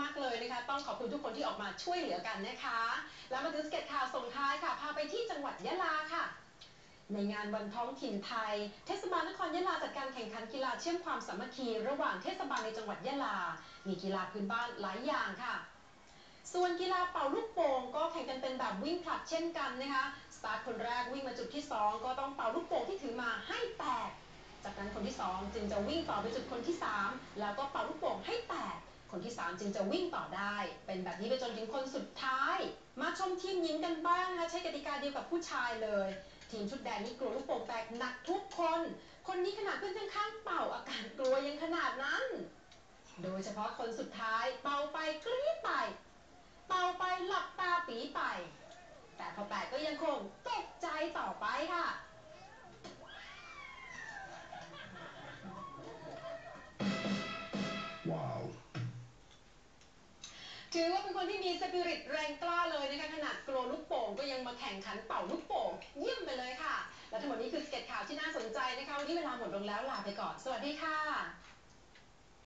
มากๆเลยนะคะ ต้องขอบคุณทุกคนที่ออกมาช่วยเหลือกันนะคะ แล้วมาถึงสเก็ตข่าวส่งท้ายค่ะ พาไปที่จังหวัดยะลาค่ะ ในงานวันท้องถิ่นไทย เทศบาลนครยะลาจัดการแข่งขันกีฬาเชื่อมความสามัคคี ระหว่างเทศบาลในจังหวัดยะลา มีกีฬาพื้นบ้านหลายอย่างค่ะ ส่วนกีฬาเป่าลูกโป่งก็แข่งกันเป็นแบบวิ่งผลัดเช่นกันนะคะ สตาร์ทคนแรกวิ่งมาจุดที่ 2 ก็ต้องเป่าลูกโป่งที่ถือมาให้แตก จากนั้นคนที่ 2 จึงจะวิ่งต่อไปจุดคนที่ 3 แล้วก็เป่าลูกโป่งให้แตก คนที่ 3 จึงจะวิ่งต่อได้ เป็นแบบนี้ไปจนถึงคนสุดท้าย มาชมทีมหญิงกันบ้างนะคะใช้กติกาเดียวกับผู้ชายเลย ทีมชุดแดงนี่กลัวลูกโป่งแตกหนักทุกคน คนนี้ขนาดเพื่อนข้างๆเป่าอาการกลัวยังขนาดนั้น โดยเฉพาะคนสุดท้ายเป่าไปกรี๊ดไป เป่าไปหลับตาปีไป แต่พอแปดก็ยังคงตกใจต่อไปค่ะ ถือว่าเป็นคนที่มีสปิริตแรงกล้าเลยนะคะขนาดกลัวลูกโป่งก็ยังมาแข่งขันเป่าลูกโป่งเยี่ยมไปเลยค่ะ และทั้งหมดนี้คือสเก็ตข่าวที่น่าสนใจนะคะวันนี้เวลาหมดลงแล้วลาไปก่อน สวัสดีค่ะ